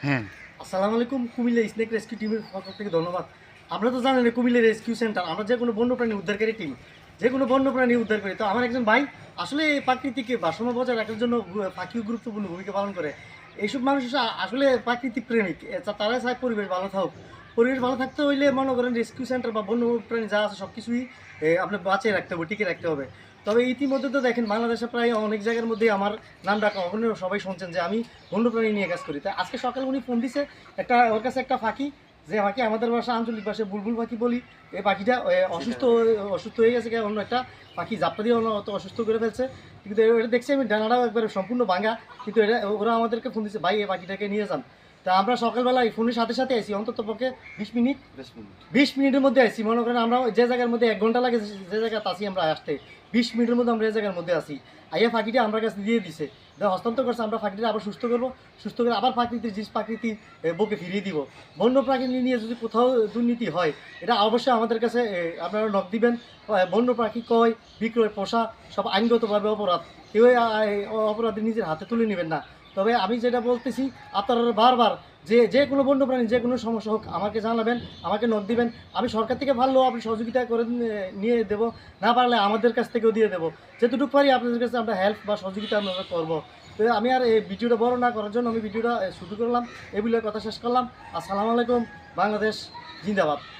হ্যাঁ। আসসালামু আলাইকুম কুমিল্লা স্নেক রেস্কিউ টিমের পক্ষ থেকে ধন্যবাদ। আমরা তো জানেন কুমিল্লা রেস্কিউ সেন্টার আমরা যে কোনো বন্যপ্রাণী উদ্ধারকারী টিম যে কোনো বন্যপ্রাণী উদ্ধার করি। তো আমার একজন ভাই আসলে এই প্রাকৃতিক ভারসাম্য বজায় রাখার জন্য পাখিও গুরুত্বপূর্ণ ভূমিকা পালন করে। এইসব মানুষ আসলে প্রাকৃতিক প্রেমিক এ- তা- চায় পরিবেশ ভালো থাকুক। পরিবেশ ভালো থাকতে হইলে মনে করেন রেস্কিউ সেন্টার বা বন্যপ্রাণী যা আছে সব কিছুই আপনার বাঁচিয়ে রাখতে হবে টিকে রাখতে হবে। তবে ইতিমধ্যে তো দেখেন বাংলাদেশে প্রায় অনেক জায়গার মধ্যে আমার নাম ডাকা ওখানে সবাই শুনছেন যে আমি বন্যপ্রাণী নিয়ে কাজ করি। তা আজকে সকালে উনি ফোন দিছে একটা ওর কাছে একটা ফাঁকি যে পাখি আমাদের ভাষা আঞ্চলিক ভাষায় বুলবুল পাখি বলি এই পাখিটা অসুস্থ অসুস্থ হয়ে গেছে অন্য একটা পাখি জাপটা দিয়ে অন্য অত অসুস্থ করে ফেলছে। কিন্তু এটা দেখছি আমি ডানাটাও একবারে সম্পূর্ণ ভাঙা কিন্তু এটা ওরা আমাদেরকে ফোন দিচ্ছে ভাই এই পাখিটাকে নিয়ে যান। তা আমরা সকালবেলা এই ফোনের সাথে সাথে আসি অন্তত পক্ষে বিশ মিনিট। বিশ মিনিটের মধ্যে আসি মনে করেন আমরা যে জায়গার মধ্যে এক ঘণ্টা লাগে যে জায়গায় আসি আমরা আসতে বিশ মিনিটের মধ্যে আমরা এই জায়গার মধ্যে আসি আইয়া ফাঁকিটা আমার কাছে দিয়ে দিছে। হস্তান্তর করছে আমরা ফাঁকিটা আবার সুস্থ করব সুস্থ করে আবার প্রাকৃতিক জিনিস প্রাকৃতিক এ, বুকে ফিরিয়ে দিব। বন্য প্রাকৃতি নিয়ে যদি কোথাও দুর্নীতি হয় এটা অবশ্যই আমাদের কাছে আপনারা নখ দিবেন। বন্য পাখি কয় বিক্রয় পোষা সব আইনগতভাবে অপরাধ। কেউ অপরাধী নিজের হাতে তুলে নেবেন না। তবে আমি যেটা বলতেছি, আপনারা বারবার যে যে কোনো বন্যপ্রাণী, যে কোনো সমস্যা হোক, আমাকে জানাবেন, আমাকে নোট দিবেন। আমি সরকার থেকে ভালো আপনি সহযোগিতা করে নিয়ে- নিয়ে দেবো। না পারলে আমাদের কাছ থেকেও দিয়ে দেবো। যেটুকু পারি আপনাদের কাছে আমরা হেল্প বা সহযোগিতা আমরা করব। তো আমি আর এই ভিডিওটা বড় না করার জন্য আমি ভিডিওটা শুরু করলাম। এগুলোর কথা শেষ করলাম। আসসালামু আলাইকুম, বাংলাদেশ জিন্দাবাদ।